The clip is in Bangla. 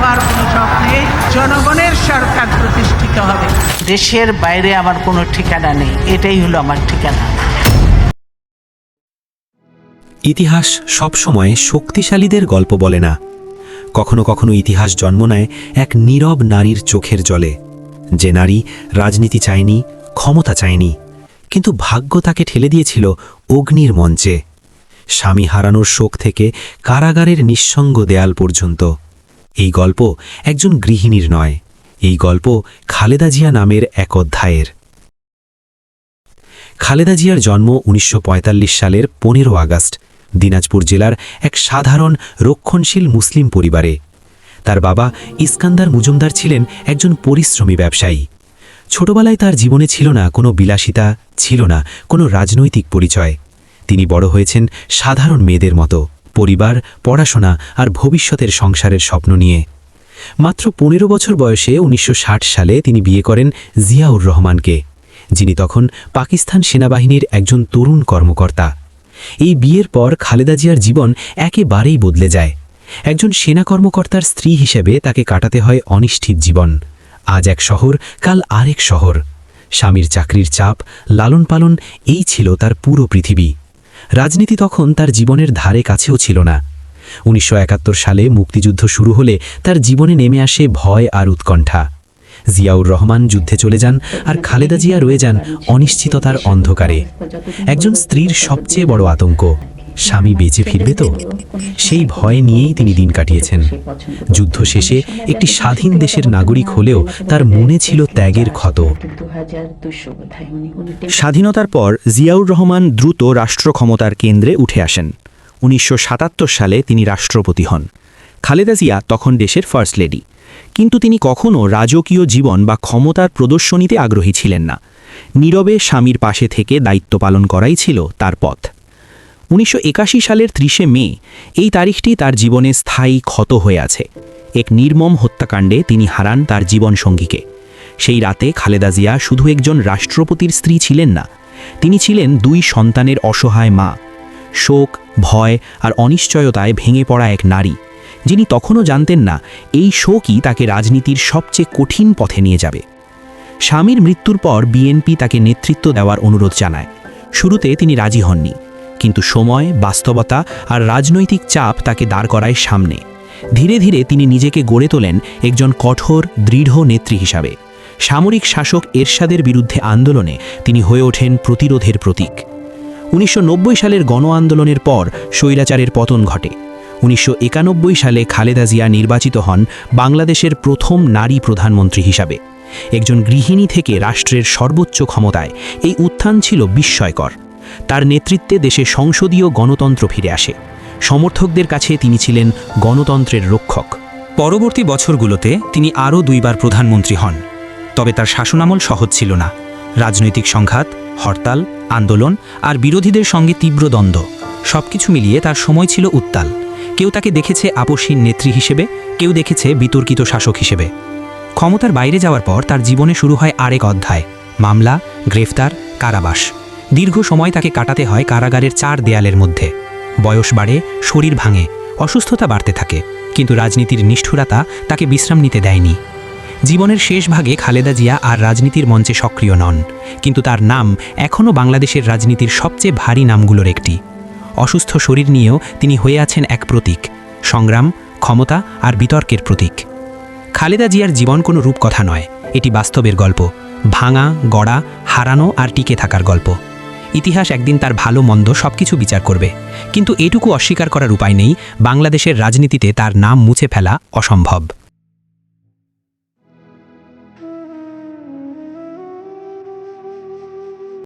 হওয়ার কোনো স্বপ্নে জনগণের সরকার প্রতিষ্ঠিত হবে। দেশের বাইরে আমার কোনো ঠিকানা নেই। এটাই হলো আমার ঠিকানা। ইতিহাস সবসময় শক্তিশালীদের গল্প বলে না। কখনো কখনো ইতিহাস জন্ম নেয় এক নীরব নারীর চোখের জলে। যে নারী রাজনীতি চায়নি ক্ষমতা চায়নি কিন্তু ভাগ্য তাকে ঠেলে দিয়েছিল অগ্নির মঞ্চে। স্বামী হারানোর শোক থেকে কারাগারের নিঃসঙ্গ দেয়াল পর্যন্ত। এই গল্প একজন গৃহিণীর নয়। এই গল্প খালেদা জিয়া নামের এক অধ্যায়ের। খালেদা জিয়ার জন্ম উনিশশো পঁয়তাল্লিশ সালের পনেরো আগস্ট, দিনাজপুর জেলার এক সাধারণ রক্ষণশীল মুসলিম পরিবারে। তার বাবা ইস্কান্দার মুজুমদার ছিলেন একজন পরিশ্রমী ব্যবসায়ী। ছোটবেলায় তার জীবনে ছিল না কোনো বিলাসিতা, ছিল না কোনো রাজনৈতিক পরিচয়। তিনি বড় হয়েছেন সাধারণ মেয়েদের মতো। পরিবার, পড়াশোনা আর ভবিষ্যতের সংসারের স্বপ্ন নিয়ে। মাত্র পনেরো বছর বয়সে উনিশশো ষাট সালে তিনি বিয়ে করেন জিয়াউর রহমানকে, যিনি তখন পাকিস্তান সেনাবাহিনীর একজন তরুণ কর্মকর্তা। এই বিয়ের পর খালেদা জিয়ার জীবন একেবারেই বদলে যায়। একজন সেনা কর্মকর্তার স্ত্রী হিসেবে তাকে কাটাতে হয় অনিশ্চিত জীবন। আজ এক শহর, কাল আরেক শহর। স্বামীর চাকরির চাপ লালন পালন এই ছিল তার পুরো পৃথিবী। রাজনীতি তখন তার জীবনের ধারে কাছেও ছিল না। উনিশশো একাত্তর সালে মুক্তিযুদ্ধ শুরু হলে তার জীবনে নেমে আসে ভয় আর উৎকণ্ঠা। জিয়াউর রহমান যুদ্ধে চলে যান আর খালেদা জিয়া রয়ে যান অনিশ্চিততার অন্ধকারে। একজন স্ত্রীর সবচেয়ে বড় আতঙ্ক। স্বামী বেঁচে ফিরবে তো? সেই ভয় নিয়েই তিনি দিন কাটিয়েছেন। যুদ্ধ শেষে একটি স্বাধীন দেশের নাগরিক হলেও তার মনে ছিল ত্যাগের ক্ষত। স্বাধীনতার পর জিয়াউর রহমান দ্রুত রাষ্ট্র ক্ষমতার কেন্দ্রে উঠে আসেন। উনিশশো সাতাত্তর সালে তিনি রাষ্ট্রপতি হন। খালেদা জিয়া তখন দেশের ফার্স্ট লেডি। কিন্তু তিনি কখনও রাজকীয় জীবন বা ক্ষমতার প্রদর্শনীতে আগ্রহী ছিলেন না। নীরবে স্বামীর পাশে থেকে দায়িত্ব পালন করাই ছিল তার পথ। উনিশশো একাশি সালের ত্রিশে মে, এই তারিখটি তার জীবনে স্থায়ী ক্ষত হয়ে আছে। এক নির্মম হত্যাকাণ্ডে তিনি হারান তার জীবনসঙ্গীকে। সেই রাতে খালেদা জিয়া শুধু একজন রাষ্ট্রপতির স্ত্রী ছিলেন না, তিনি ছিলেন দুই সন্তানের অসহায় মা। শোক, ভয় আর অনিশ্চয়তায় ভেঙে পড়া এক নারী, যিনি তখনও জানতেন না এই শোকই তাকে রাজনীতির সবচেয়ে কঠিন পথে নিয়ে যাবে। স্বামীর মৃত্যুর পর বিএনপি তাকে নেতৃত্ব দেওয়ার অনুরোধ জানায়। শুরুতে তিনি রাজি হননি। কিন্তু সময়, বাস্তবতা আর রাজনৈতিক চাপ তাকে দাঁড় করায় সামনে। ধীরে ধীরে তিনি নিজেকে গড়ে তোলেন একজন কঠোর, দৃঢ় নেত্রী হিসাবে। সামরিক শাসক এরশাদের বিরুদ্ধে আন্দোলনে তিনি হয়ে ওঠেন প্রতিরোধের প্রতীক। উনিশশো নব্বই সালের গণ আন্দোলনের পর স্বৈরাচারের পতন ঘটে। উনিশশো একানব্বই সালে খালেদা জিয়া নির্বাচিত হন বাংলাদেশের প্রথম নারী প্রধানমন্ত্রী হিসাবে। একজন গৃহিণী থেকে রাষ্ট্রের সর্বোচ্চ ক্ষমতায়, এই উত্থান ছিল বিস্ময়কর। তার নেতৃত্বে দেশে সংসদীয় গণতন্ত্র ফিরে আসে। সমর্থকদের কাছে তিনি ছিলেন গণতন্ত্রের রক্ষক। পরবর্তী বছরগুলোতে তিনি আরও দুইবার প্রধানমন্ত্রী হন। তবে তার শাসনামল সহজ ছিল না। রাজনৈতিক সংঘাত, হরতাল, আন্দোলন আর বিরোধীদের সঙ্গে তীব্র দ্বন্দ্ব, সবকিছু মিলিয়ে তার সময় ছিল উত্তাল। কেউ তাকে দেখেছে আপসীন নেত্রী হিসেবে, কেউ দেখেছে বিতর্কিত শাসক হিসেবে। ক্ষমতার বাইরে যাওয়ার পর তার জীবনে শুরু হয় আরেক অধ্যায়, মামলা, গ্রেফতার, কারাবাস। দীর্ঘ সময় তাকে কাটাতে হয় কারাগারের চার দেয়ালের মধ্যে। বয়স বাড়ে, শরীর ভাঙে, অসুস্থতা বাড়তে থাকে, কিন্তু রাজনীতির নিষ্ঠুরতা তাকে বিশ্রাম নিতে দেয়নি। জীবনের শেষ ভাগে খালেদা জিয়া আর রাজনীতির মঞ্চে সক্রিয় নন, কিন্তু তার নাম এখনও বাংলাদেশের রাজনীতির সবচেয়ে ভারী নামগুলোর একটি। অসুস্থ শরীর নিয়েও তিনি হয়ে আছেন এক প্রতীক, সংগ্রাম, ক্ষমতা আর বিতর্কের প্রতীক। খালেদা জিয়ার জীবন কোনো রূপকথা নয়, এটি বাস্তবের গল্প, ভাঙা, গড়া, হারানো আর টিকে থাকার গল্প। ইতিহাস একদিন তার ভালো, মন্দ সবকিছু বিচার করবে। কিন্তু এটুকু অস্বীকার করার উপায় নেই, বাংলাদেশের রাজনীতিতে তার নাম মুছে ফেলা অসম্ভব।